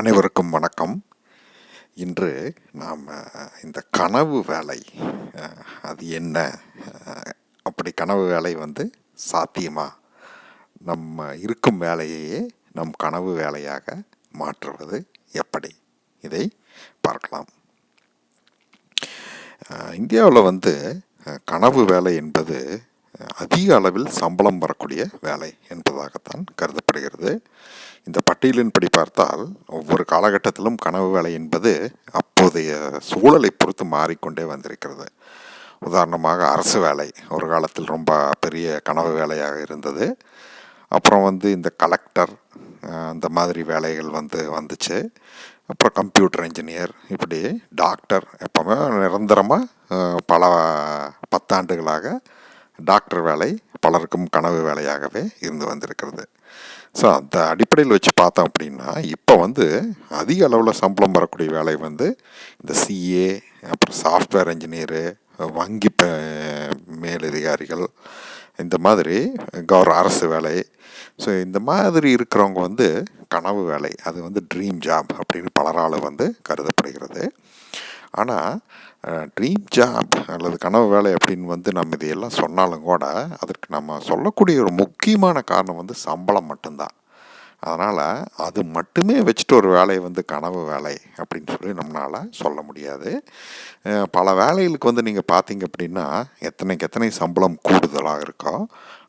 அனைவருக்கும் வணக்கம். இன்று நாம் இந்த கனவு வேலை அது என்ன அப்படி கனவு வேலை வந்து சாத்தியமா? நம்ம இருக்கும் வேலையையே நம் கனவு வேலையாக மாற்றுவது எப்படி? இதை பார்க்கலாம். இந்தியாவில் வந்து கனவு வேலை என்பது அதிக அளவில் சம்பளம் வரக்கூடிய வேலை என்பதாகத்தான் கருதப்படுகிறது. இந்த பட்டியலின்படி பார்த்தால் ஒவ்வொரு காலகட்டத்திலும் கனவு வேலை என்பது அப்போதைய சூழலை பொறுத்து மாறிக்கொண்டே வந்திருக்கிறது. உதாரணமாக அரசு வேலை ஒரு காலத்தில் ரொம்ப பெரிய கனவு வேலையாக இருந்தது. அப்புறம் வந்து இந்த கலெக்டர் அந்த மாதிரி வேலைகள் வந்து வந்துச்சு. அப்புறம் கம்ப்யூட்டர் இன்ஜினியர் இப்படி டாக்டர் எப்போவுமே நிரந்தரமாக பல பத்தாண்டுகளாக டாக்டர் வேலை பலருக்கும் கனவு வேலையாகவே இருந்து வந்திருக்கிறது. ஸோ அந்த அடிப்படையில் வச்சு பார்த்தோம் அப்படின்னா இப்போ வந்து அதிக அளவில் சம்பளம் வரக்கூடிய வேலை வந்து இந்த சிஏ அப்புறம் சாஃப்ட்வேர் இன்ஜினியரு வங்கி மேலதிகாரிகள் இந்த மாதிரி கவர் அரசு வேலை. ஸோ இந்த மாதிரி இருக்கிறவங்க வந்து கனவு வேலை அது வந்து ட்ரீம் ஜாப் அப்படின்னு பலரால் வந்து கருதப்படுகிறது. ஆனால் ட்ரீம் ஜாப் அல்லது கனவு வேலை அப்படின்னு வந்து நம்ம இதையெல்லாம் சொன்னாலும் கூட அதற்கு நம்ம சொல்லக்கூடிய ஒரு முக்கியமான காரணம் வந்து சம்பளம் மட்டும்தான். அதனால் அது மட்டுமே வச்சுட்டு ஒரு வேலையை வந்து கனவு வேலை அப்படின்னு சொல்லி நம்மளால் சொல்ல முடியாது. பல வேலைகளுக்கு வந்து நீங்கள் பார்த்தீங்க அப்படின்னா எத்தனைக்கு எத்தனை சம்பளம் கூடுதலாக இருக்கோ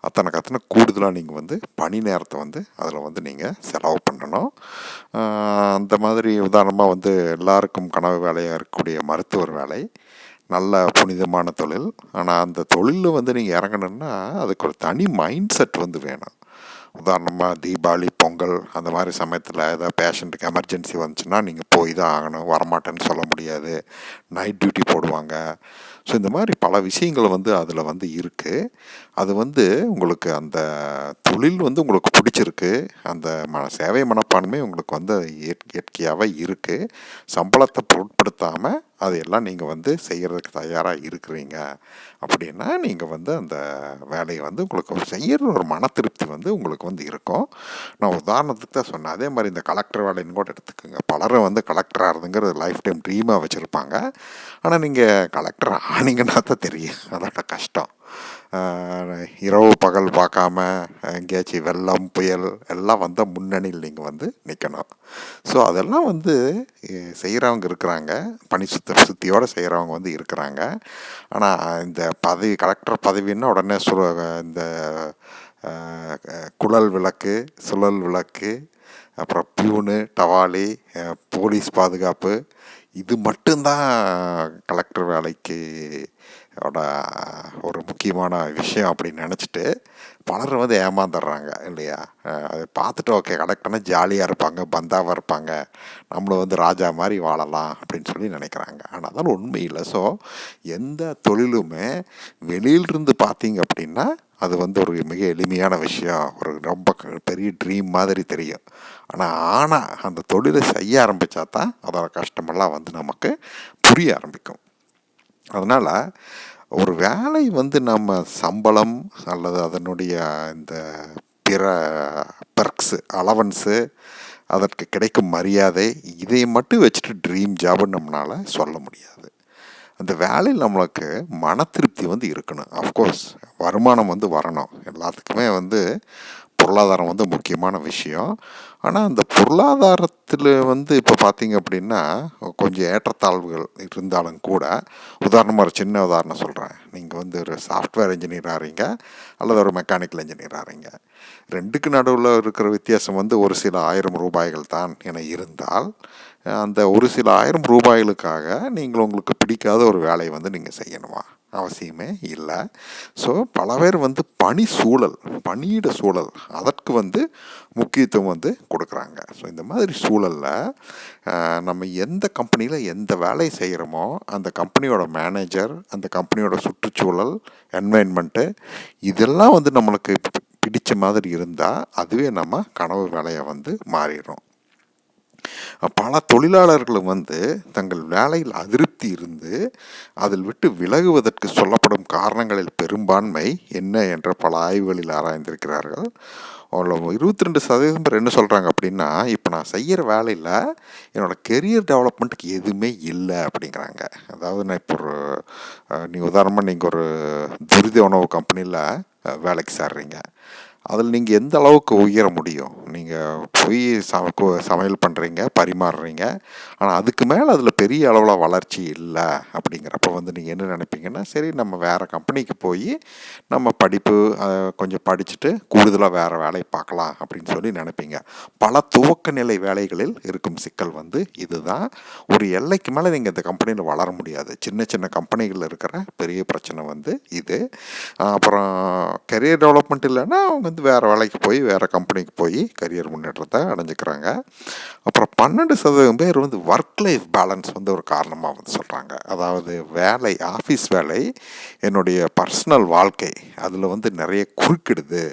அத்தனைக்கு அத்தனை கூடுதலாக நீங்கள் வந்து பணி நேரத்தை வந்து அதில் வந்து நீங்கள் செலவு பண்ணணும். அந்த மாதிரி உதாரணமாக வந்து எல்லாருக்கும் கனவு வேலையாக இருக்கக்கூடிய மருத்துவர் வேலை நல்ல புனிதமான தொழில். ஆனால் அந்த தொழிலில் வந்து நீங்கள் இறங்கணுன்னா அதுக்கு ஒரு தனி மைண்ட் செட் வந்து வேணும். உதாரணமாக தீபாவளி பொங்கல் அந்த மாதிரி சமயத்தில் ஏதாவது பேஷண்ட்டுக்கு எமர்ஜென்சி வந்துச்சுன்னா நீங்கள் போய் தான் ஆகணும். வரமாட்டேன்னு சொல்ல முடியாது. நைட் டியூட்டி போடுவாங்க. ஸோ இந்த மாதிரி பல விஷயங்கள் வந்து அதில் வந்து இருக்குது அது வந்து உங்களுக்கு அந்த தொழில் வந்து உங்களுக்கு பிடிச்சிருக்கு. அந்த மன சேவை மனப்பான்மை உங்களுக்கு வந்து இயற்கையாகவே இருக்குது சம்பளத்தை பொருட்படுத்தாமல் அதையெல்லாம் நீங்கள் வந்து செய்கிறதுக்கு தயாராக இருக்கிறீங்க. அப்படின்னா நீங்கள் வந்து அந்த வேலையை வந்து உங்களுக்கு செய்கிற ஒரு மன திருப்தி வந்து உங்களுக்கு வந்து இருக்கும். நான் உதாரணத்துக்கு தான் சொன்னேன். அதே மாதிரி இந்த கலெக்டர் வேலைன்னு கூட எடுத்துக்கோங்க. பலரும் வந்து கலெக்டர் ஆகுதுங்கிறது லைஃப் டைம் ட்ரீமாக வச்சுருப்பாங்க. ஆனால் நீங்கள் கலெக்டர் ஆனீங்கன்னா தான் தெரியும். அதோட கஷ்டம். இரவு பகல் பார்க்காம எங்கேயாச்சும் வெள்ளம் புயல் எல்லாம் வந்தால் முன்னணியில் நீங்கள் வந்து நிற்கணும் ஸோ அதெல்லாம் வந்து செய்கிறவங்க இருக்கிறாங்க. பணி சுத்த சுத்தியோடு செய்கிறவங்க வந்து இருக்கிறாங்க. ஆனால் இந்த பதவி கலெக்டர் பதவின்னா உடனே சொல் இந்த குழல் விளக்கு சுழல் விளக்கு அப்புறம் பியூனு டவாலி போலீஸ் பாதுகாப்பு. இது மட்டும்தான் கலெக்டர் வேலைக்கு ஒரு முக்கியமான விஷயம் அப்படின்னு நினச்சிட்டு பலரும் வந்து ஏமாந்துடுறாங்க இல்லையா? அதை பார்த்துட்டு ஓகே கலெக்டர்னா ஜாலியாக இருப்பாங்க பந்தாவாக இருப்பாங்க. நம்மளை வந்து ராஜா மாதிரி வாழலாம் அப்படின்னு சொல்லி நினைக்கிறாங்க. ஆனால் அதெல்லாம் உண்மை இல்லை. ஸோ எந்த தொழிலுமே வெளியிலிருந்து பார்த்தீங்க அப்படின்னா அது வந்து ஒரு மிக எளிமையான விஷயம். ஒரு ரொம்ப பெரிய ட்ரீம் மாதிரி தெரியும். ஆனால் ஆனால் அந்த தொழிலை செய்ய ஆரம்பித்தா தான் அதோட கஷ்டமெல்லாம் வந்து நமக்கு புரிய ஆரம்பிக்கும். அதனால் ஒரு வேலை வந்து நம்ம சம்பளம் அல்லது அதனுடைய இந்த பிற பெர்க்ஸு அலவன்ஸு அதற்கு கிடைக்கும் மரியாதை இதை மட்டும் வச்சுட்டு ட்ரீம் ஜாப்னு நம்மளால் சொல்ல முடியாது. அந்த வேலையில் நம்மளுக்கு மன திருப்தி வந்து இருக்கணும். அஃப்கோர்ஸ் வருமானம் வந்து வரணும். எல்லாத்துக்குமே வந்து பொருளாதாரம் வந்து முக்கியமான விஷயம். ஆனால் அந்த பொருளாதாரத்தில் வந்து இப்போ பார்த்தீங்க அப்படின்னா கொஞ்சம் ஏற்றத்தாழ்வுகள் இருந்தாலும் கூட உதாரணமாக ஒரு சின்ன உதாரணம் சொல்கிறேன் நீங்கள் வந்து ஒரு சாஃப்ட்வேர் இன்ஜினியர் ஆகிறீங்க அல்லது ஒரு மெக்கானிக்கல் இன்ஜினியர் ஆகிறீங்க ரெண்டுக்கு நடுவில் இருக்கிற வித்தியாசம் வந்து ஒரு சில ஆயிரம் ரூபாய்கள் தான் என இருந்தால் அந்த ஒரு சில ஆயிரம் ரூபாய்களுக்காக நீங்கள் உங்களுக்கு பிடிக்காத ஒரு வேலையை வந்து நீங்கள் செய்யணுமா? அவசியமே இல்லை. ஸோ பல பேர் வந்து பணி சூழல் பணியிட சூழல் அதற்கு வந்து முக்கியத்துவம் வந்து கொடுக்குறாங்க. ஸோ இந்த மாதிரி சூழலில் நம்ம எந்த கம்பெனியில் எந்த வேலையை செய்கிறோமோ அந்த கம்பெனியோட மேனேஜர் அந்த கம்பெனியோட சுற்றுச்சூழல் என்வைன்மெண்ட்டு இதெல்லாம் வந்து நம்மளுக்கு பிடித்த பிடிச்ச மாதிரி இருந்தால் அதுவே நம்ம கனவு வேலையை வந்து மாறிடும் பல தொழிலாளர்களும் வந்து தங்கள் வேலையில் அதிருப்தி இருந்து அதில் விட்டு விலகுவதற்கு சொல்லப்படும் காரணங்களில் பெரும்பான்மை என்ன என்ற பல ஆய்வுகளில் ஆராய்ந்திருக்கிறார்கள். அவ்வளோ இருபத்தி ரெண்டு சதவீதம் பேர் என்ன சொல்கிறாங்க அப்படின்னா இப்போ நான் செய்கிற வேலையில் என்னோடய கெரியர் டெவலப்மெண்ட்டுக்கு எதுவுமே இல்லை அப்படிங்கிறாங்க. அதாவது நான் இப்போ ஒரு நீ உதாரணமாக நீங்கள் ஒரு துரித உணவு கம்பெனியில் வேலைக்கு சேர்றீங்க. அதில் நீங்கள் எந்த அளவுக்கு உயர முடியும்? நீங்கள் போய் சம சமையல் பண்ணுறீங்க பரிமாறுறீங்க. ஆனால் அதுக்கு மேலே அதில் பெரிய அளவில் வளர்ச்சி இல்லை அப்படிங்கிறப்ப வந்து நீங்கள் என்ன நினைப்பீங்கன்னா சரி நம்ம வேறு கம்பெனிக்கு போய் நம்ம படிப்பு கொஞ்சம் படிச்சுட்டு கூடுதலாக வேறு வேலையை பார்க்கலாம் அப்படின்னு சொல்லி நினைப்பீங்க. பல துவக்க நிலை வேலைகளில் இருக்கும் சிக்கல் வந்து இதுதான். ஒரு எல்லைக்கு மேலே நீங்கள் இந்த கம்பெனியில் வளர முடியாது. சின்ன சின்ன கம்பெனிகளில் இருக்கிற பெரிய பிரச்சனை வந்து இது. அப்புறம் கெரியர் டெவலப்மெண்ட் இல்லைன்னா அவங்க வந்து வேறு வேலைக்கு போய் வேறு கம்பெனிக்கு போய் கரியர் முன்னேற்றத்தை அடைஞ்சிக்கிறாங்க. அப்புறம் பன்னெண்டு சதவீதம் பேர் வந்து ஒர்க் லைஃப் பேலன்ஸ் வந்து ஒரு காரணமாக வந்து சொல்கிறாங்க அதாவது வேலை ஆஃபீஸ் வேலை என்னுடைய பர்சனல் வாழ்க்கை அதில் வந்து நிறைய குறுக்கிடுது.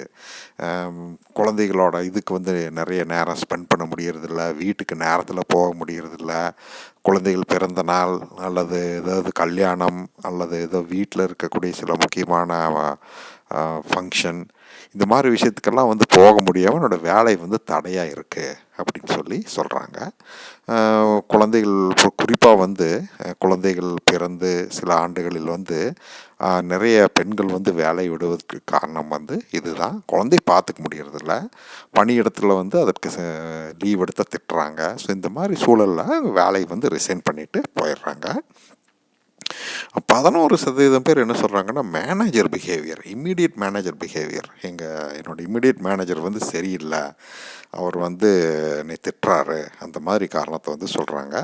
குழந்தைகளோட இதுக்கு வந்து நிறைய நேரம் ஸ்பெண்ட் பண்ண முடியறதில்ல வீட்டுக்கு நேரத்தில் போக முடியறதில்ல. குழந்தைகள் பிறந்த நாள் அல்லது ஏதாவது கல்யாணம் அல்லது ஏதோ வீட்டில் இருக்கக்கூடிய சில முக்கியமான ஃபங்க்ஷன் இந்த மாதிரி விஷயத்துக்கெல்லாம் வந்து போக முடியாமல் என்னோடய வேலை வந்து தடையாக இருக்குது அப்படின்னு சொல்லி சொல்கிறாங்க குழந்தைகள் குறிப்பாக வந்து குழந்தைகள் பிறந்து சில ஆண்டுகளில் வந்து நிறைய பெண்கள் வந்து வேலை விடுவதற்கு காரணம் வந்து இதுதான். குழந்தை பார்த்துக்க முடியறதில்ல. பணியிடத்தில் வந்து அதற்கு லீவ் எடுத்த திட்டுறாங்க. ஸோ இந்த மாதிரி சூழலில் வேலையை வந்து ரிசைன் பண்ணிவிட்டு போயிடுறாங்க. பதினோரு சதவீதம் பேர் என்ன சொல்கிறாங்கன்னா manager behaviour immediate manager behaviour எங்கள் என்னோடய இம்மீடியட் மேனேஜர் வந்து சரியில்லை. அவர் வந்து என்னை திட்டுறாரு. அந்த மாதிரி காரணத்தை வந்து சொல்கிறாங்க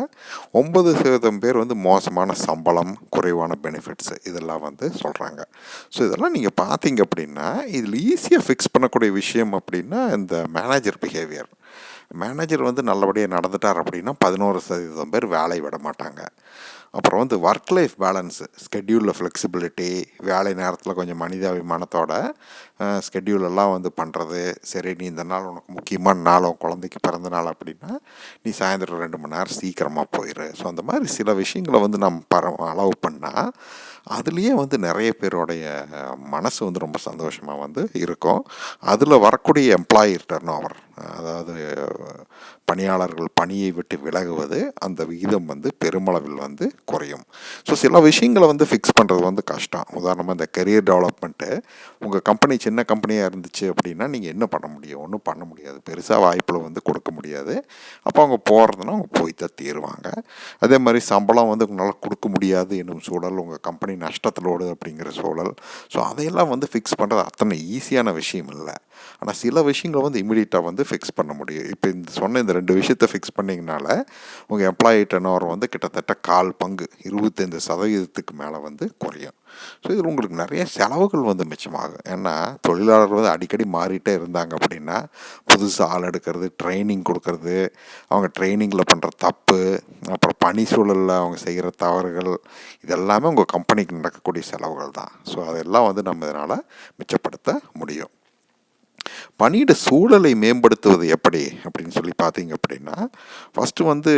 ஒன்பது சதவீதம் பேர் வந்து மோசமான சம்பளம் குறைவான பெனிஃபிட்ஸ் இதெல்லாம் வந்து சொல்கிறாங்க ஸோ இதெல்லாம் நீங்கள் பார்த்தீங்க அப்படின்னா இதில் ஈஸியாக ஃபிக்ஸ் பண்ணக்கூடிய விஷயம் அப்படின்னா இந்த மேனேஜர் பிஹேவியர் மேனேஜர் வந்து நல்லபடியாக நடந்துட்டார் அப்படின்னா பதினோரு சதவீதம் பேர் வேலை விட மாட்டாங்க. அப்புறம் வந்து ஒர்க் லைஃப் பேலன்ஸு ஸ்கெட்யூலில் ஃப்ளெக்சிபிலிட்டி வேலை நேரத்தில் கொஞ்சம் மனிதாபிமானத்தோட ஸ்கெட்யூலெல்லாம் வந்து பண்ணுறது சரி நீ இந்த நாள் உனக்கு முக்கியமான நாள் உன் குழந்தைக்கு பிறந்த நாள் அப்படின்னா நீ சாயந்தரம் ரெண்டு மணி நேரம் சீக்கிரமாக போயிடு ஸோ அந்த மாதிரி சில விஷயங்களை வந்து நம்ம பர அலோவ் பண்ணால் அதுலேயே வந்து நிறைய பேருடைய மனசு வந்து ரொம்ப சந்தோஷமாக வந்து இருக்கும். அதில் வரக்கூடிய எம்ப்ளாயி டர்ன் ஓவர் அதாவது பணியாளர்கள் பணியை விட்டு விலகுவது அந்த விகிதம் வந்து பெருமளவில் வந்து குறையும். ஸோ சில விஷயங்களை வந்து ஃபிக்ஸ் பண்ணுறது வந்து கஷ்டம். உதாரணமாக இந்த கெரியர் டெவலப்மெண்ட்டு உங்கள் கம்பெனி சின்ன கம்பெனியாக இருந்துச்சு அப்படின்னா நீங்கள் என்ன பண்ண முடியும்? ஒன்றும் பண்ண முடியாது. பெருசாக வாய்ப்பில் வந்து கொடுக்க முடியாது. அப்போ அவங்க போகிறதுனா அவங்க போய் தான் தீருவாங்க. அதே மாதிரி சம்பளம் வந்து உங்களால் கொடுக்க முடியாது என்னும் சூழல் உங்கள் கம்பெனி நஷ்டத்தில் ஓடுது அப்படிங்கிற சூழல். ஸோ அதையெல்லாம் வந்து ஃபிக்ஸ் பண்ணுறது அத்தனை ஈஸியான விஷயம் இல்லை. ஆனால் சில விஷயங்களை வந்து இமீடியட்டாக வந்து ஃபிக்ஸ் பண்ண முடியும். இப்போ இந்த சொன்ன இந்த ரெண்டு ரெண்டு விஷயத்தை ஃபிக்ஸ் பண்ணிங்கனால உங்கள் எம்ப்ளாயி டர்ன் ஓவர் வந்து கிட்டத்தட்ட கால் பங்கு இருபத்தைந்து சதவீதத்துக்கு மேலே வந்து குறையும். ஸோ இதில் உங்களுக்கு நிறைய செலவுகள் வந்து மிச்சமாகும். ஏன்னா தொழிலாளர்கள் வந்து அடிக்கடி மாறிட்டே இருந்தாங்க அப்படின்னா புதுசாக ஆள் எடுக்கிறது ட்ரைனிங் கொடுக்கறது அவங்க ட்ரைனிங்கில் பண்ணுற தப்பு அப்புறம் பணி சூழலில் அவங்க செய்கிற தவறுகள் இதெல்லாமே உங்கள் கம்பெனிக்கு நடக்கக்கூடிய செலவுகள் தான். ஸோ அதெல்லாம் வந்து நம்ம இதனால் மிச்சப்படுத்த முடியும். பணியிட சூழலை மேம்படுத்துவது எப்படி அப்படின்னு சொல்லி பார்த்தீங்க அப்படின்னா ஃபஸ்ட்டு வந்து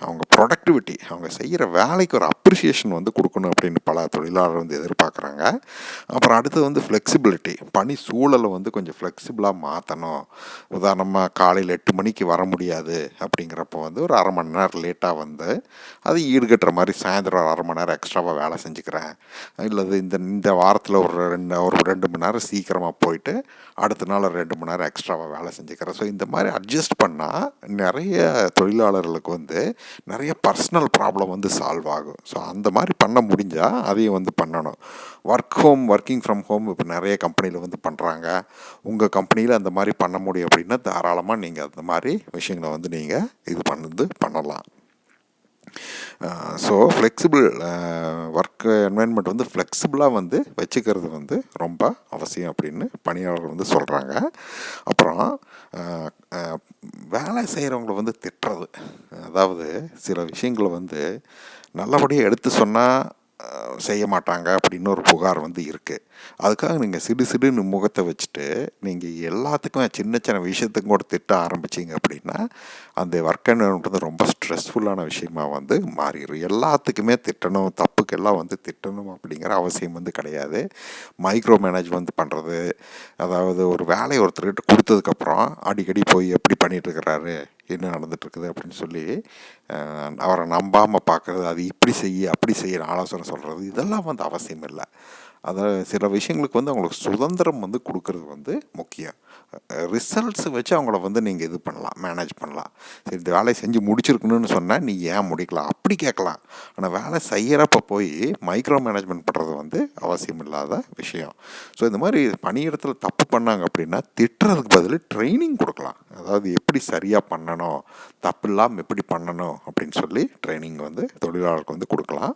அவங்க ப்ரொடக்டிவிட்டி அவங்க செய்கிற வேலைக்கு ஒரு அப்ரிசியேஷன் வந்து கொடுக்கணும் அப்படின்னு பல தொழிலாளர் வந்து எதிர்பார்க்குறாங்க. அப்புறம் அடுத்தது வந்து ஃப்ளெக்சிபிலிட்டி பணி சூழலை வந்து கொஞ்சம் ஃப்ளெக்சிபிளாக மாற்றணும் உதாரணமாக காலையில் எட்டு மணிக்கு வர முடியாது அப்படிங்கிறப்போ வந்து ஒரு அரை மணி நேரம் லேட்டாக வந்து அது ஈடுகட்டுற மாதிரி சாயந்தரம் அரை மணி நேரம் எக்ஸ்ட்ராவாக வேலை செஞ்சுக்கிறேன். இல்லை இந்த இந்த வாரத்தில் ஒரு ரெண்டு ஒரு ரெண்டு மணி நேரம் சீக்கிரமாக போயிட்டு அடுத்த நாள் ரெண்டு மணி நேரம் எக்ஸ்ட்ராவாக வேலை செஞ்சுக்கிறேன். ஸோ இந்த மாதிரி அட்ஜஸ்ட் பண்ணால் நிறைய தொழிலாளர்களுக்கு வந்து நிறைய பர்சனல் ப்ராப்ளம் வந்து சால்வ் ஆகும். ஸோ அந்த மாதிரி பண்ண முடிஞ்சால் அதையும் வந்து பண்ணணும். Work home working from home இப்போ நிறைய கம்பெனியில் வந்து பண்ணுறாங்க உங்கள் கம்பெனியில் அந்த மாதிரி பண்ண முடியும் அப்படின்னா தாராளமாக நீங்கள் அந்த மாதிரி விஷயங்களை வந்து நீங்கள் இது பண்ணது பண்ணலாம். ஸோ ஃப்ளெக்சிபிள் ஒர்க் என்வாயன்மெண்ட் வந்து ஃப்ளெக்சிபிளாக வந்து வச்சுக்கிறது வந்து ரொம்ப அவசியம் அப்படின்னு பணியாளர்கள் வந்து சொல்கிறாங்க அப்புறம் வேலை செய்கிறவங்கள வந்து திட்டுறது. அதாவது சில விஷயங்களை வந்து நல்லபடியாக எடுத்து சொன்னால் செய்ய மாட்டாங்க அப்படின்னு ஒரு புகார் வந்து இருக்குது அதுக்காக நீங்கள் சிடு சிடுன்னு முகத்தை வச்சுட்டு நீங்கள் எல்லாத்துக்கும் சின்ன சின்ன விஷயத்துக்கும் கூட திட்ட ஆரம்பிச்சிங்க அப்படின்னா அந்த ஒர்க் வந்து ரொம்ப ஸ்ட்ரெஸ்ஃபுல்லான விஷயமா வந்து மாறிடும் எல்லாத்துக்குமே திட்டணும் தப்புக்கெல்லாம் வந்து திட்டணும் அப்படிங்கிற அவசியம் வந்து கிடையாது. மைக்ரோ மேனேஜ்மெண்ட் பண்ணுறது அதாவது ஒரு வேலையை ஒருத்தர்கிட்ட கொடுத்ததுக்கப்புறம் அடிக்கடி போய் எப்படி பண்ணிகிட்ருக்கிறாரு என்ன நடந்துட்டுருக்குது அப்படின்னு சொல்லி அவரை நம்பாமல் பார்க்குறது அது இப்படி செய்ய அப்படி செய்ய ஆலோசனை சொல்கிறது இதெல்லாம் வந்து அவசியம் இல்லை. அதை சில விஷயங்களுக்கு வந்து அவங்களுக்கு சுதந்திரம் வந்து கொடுக்கறது வந்து முக்கியம். ரிசல்ட்ஸ் வச்சு அவங்கள வந்து நீங்கள் இது பண்ணலாம் மேனேஜ் பண்ணலாம். சரி இந்த வேலையை செஞ்சு முடிச்சிருக்கணும்னு சொன்னால் நீ ஏன் முடிக்கலாம்? அப்படி கேட்கலாம். ஆனால் வேலை செய்கிறப்ப போய் மைக்ரோ மேனேஜ்மெண்ட் பண்ணுறது வந்து அவசியம் இல்லாத விஷயம். ஸோ இந்த மாதிரி பணியிடத்தில் தப்பு பண்ணாங்க அப்படின்னா திட்டுறதுக்கு பதில் ட்ரைனிங் கொடுக்கலாம். அதாவது எப்படி சரியாக பண்ணணும் தப்பு இல்லாமல் எப்படி பண்ணணும் அப்படின்னு சொல்லி ட்ரைனிங் வந்து தொழிலாளருக்கு வந்து கொடுக்கலாம்.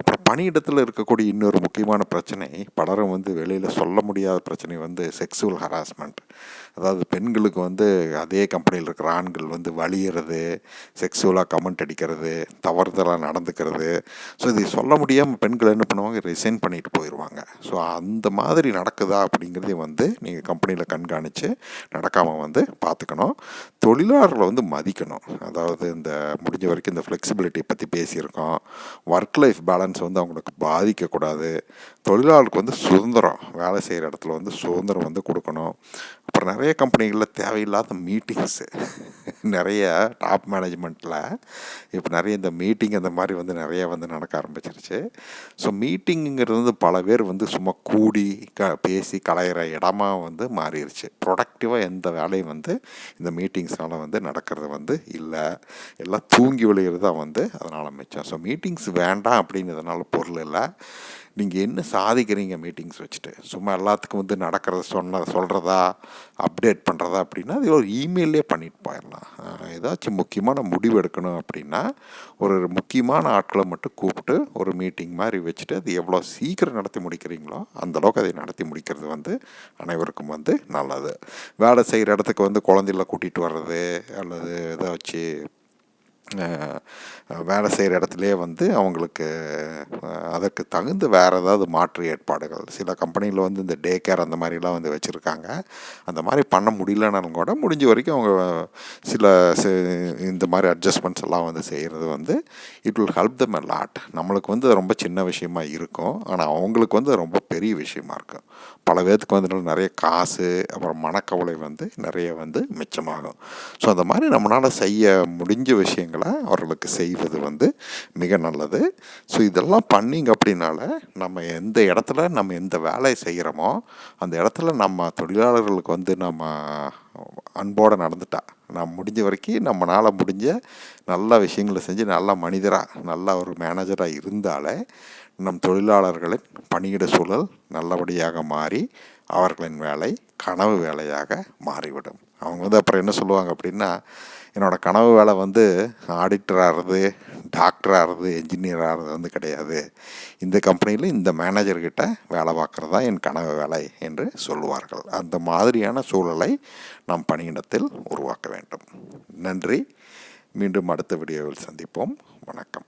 அப்புறம் பணியிடத்தில் இருக்கக்கூடிய இன்னொரு முக்கியமான பிரச்சனை பலரும் வந்து வெளியில் சொல்ல முடியாத பிரச்சனை வந்து செக்ஸுவல் ஹராஸ்மெண்ட் அதாவது பெண்களுக்கு வந்து அதே கம்பெனியில் இருக்கிற ஆண்கள் வந்து வழியிறது செக்ஸுவலாக கமெண்ட் அடிக்கிறது தவறுதலாக நடந்துக்கிறது. ஸோ இதை சொல்ல முடியாமல் பெண்கள் என்ன பண்ணுவாங்க? ரிசைன் பண்ணிட்டு போயிடுவாங்க ஸோ அந்த மாதிரி நடக்குதா அப்படிங்கிறதையும் வந்து நீங்கள் கம்பெனியில் கண்காணித்து நடக்காமல் வந்து பார்த்துக்கணும். தொழிலாளர்களை வந்து மதிக்கணும். அதாவது இந்த முடிஞ்ச வரைக்கும் இந்த ஃப்ளெக்சிபிலிட்டி பற்றி பேசியிருக்கோம். ஒர்க் லைஃப் பேலன்ஸ் வந்து அவங்களுக்கு பாதிக்கக்கூடாது. தொழிலாளருக்கு வந்து சுதந்திரம் வேலை செய்கிற இடத்துல வந்து சுதந்திரம் வந்து கொடுக்கணும். அப்புறம் நிறைய கம்பெனிகளில் தேவையில்லாத மீட்டிங்ஸு நிறைய டாப் மேனேஜ்மெண்ட்டில் இப்போ நிறைய இந்த மீட்டிங் அந்த மாதிரி வந்து நிறைய வந்து நடக்க ஆரம்பிச்சிருச்சு. ஸோ மீட்டிங்குங்கிறது வந்து பல பேர் வந்து சும்மா கூடி க பேசி கலையிற இடமா வந்து மாறிடுச்சு ப்ரொடக்டிவாக எந்த வேலையும் வந்து இந்த மீட்டிங்ஸ்னால் வந்து நடக்கிறது வந்து இல்லை. எல்லாம் தூங்கி விளையிறது தான் வந்து அதனால் மிச்சம். ஸோ மீட்டிங்ஸ் வேண்டாம் அப்படிங்கிறதுனால பொருள் இல்லை. நீங்கள் என்ன சாதிக்கிறீங்க மீட்டிங்ஸ் வச்சுட்டு? சும்மா எல்லாத்துக்கும் வந்து நடக்கிறத சொன்ன சொல்கிறதா அப்டேட் பண்ணுறதா அப்படின்னா அது ஒரு இமெயிலே பண்ணிட்டு போயிடலாம். ஏதாச்சும் முக்கியமான முடிவு எடுக்கணும் அப்படின்னா ஒரு முக்கியமான ஆட்களை மட்டும் கூப்பிட்டு ஒரு மீட்டிங் மாதிரி வச்சுட்டு அது எவ்வளோ சீக்கிரம் நடத்தி முடிக்கிறீங்களோ அந்தளவுக்கு அதை நடத்தி முடிக்கிறது வந்து அனைவருக்கும் வந்து நல்லது. வேலை செய்கிற இடத்துக்கு வந்து குழந்தைகளை கூட்டிகிட்டு வர்றது அல்லது ஏதாச்சும் வேலை செய்கிற இடத்துலையே வந்து அவங்களுக்கு அதற்கு தகுந்த வேறு ஏதாவது மாற்று ஏற்பாடுகள். சில கம்பெனியில் வந்து இந்த டே கேர் அந்த மாதிரிலாம் வந்து வச்சுருக்காங்க. அந்த மாதிரி பண்ண முடியலனாலும் கூட முடிஞ்ச வரைக்கும் அவங்க சில இந்த மாதிரி அட்ஜஸ்ட்மெண்ட்ஸ் எல்லாம் வந்து செய்கிறது வந்து it will help them a lot நம்மளுக்கு வந்து ரொம்ப சின்ன விஷயமா இருக்கும். ஆனால் அவங்களுக்கு வந்து ரொம்ப பெரிய விஷயமா இருக்கும். பல பேர்த்துக்கு வந்து நிறைய காசு அப்புறம் மனக்கவலை வந்து நிறைய வந்து மிச்சமாகும். ஸோ அந்த மாதிரி நம்மளால் செய்ய முடிஞ்ச விஷயங்கள் விஷயங்களை அவர்களுக்கு செய்வது வந்து மிக நல்லது. ஸோ இதெல்லாம் பண்ணிங்க அப்படின்னால நம்ம எந்த இடத்துல நம்ம எந்த வேலையை செய்கிறோமோ அந்த இடத்துல நம்ம தொழிலாளர்களுக்கு வந்து நம்ம அன்போடு நடந்துட்டா நான் முடிஞ்ச வரைக்கும் நம்மளால் முடிஞ்ச நல்ல விஷயங்களை செஞ்சு நல்ல மனிதராக நல்ல ஒரு மேனேஜராக இருந்தாலே நம் தொழிலாளர்களின் பணியிட சூழல் நல்லபடியாக மாறி அவர்களின் வேலை கனவு வேலையாக மாறிவிடும். அவங்க வந்து அப்புறம் என்ன சொல்லுவாங்க அப்படின்னா என்னோடய கனவு வேலை வந்து ஆடிட்டர் ஆகிறது டாக்டர் ஆகிறது என்ஜினியர் ஆகிறது வந்து கிடையாது. இந்த கம்பெனியில் இந்த மேனேஜர்கிட்ட வேலை பார்க்குறது தான் என் கனவு வேலை என்று சொல்லுவார்கள். அந்த மாதிரியான சூழலை நாம் பணியிடத்தில் உருவாக்க வேண்டும். நன்றி. மீண்டும் அடுத்த வீடியோவில் சந்திப்போம். வணக்கம்.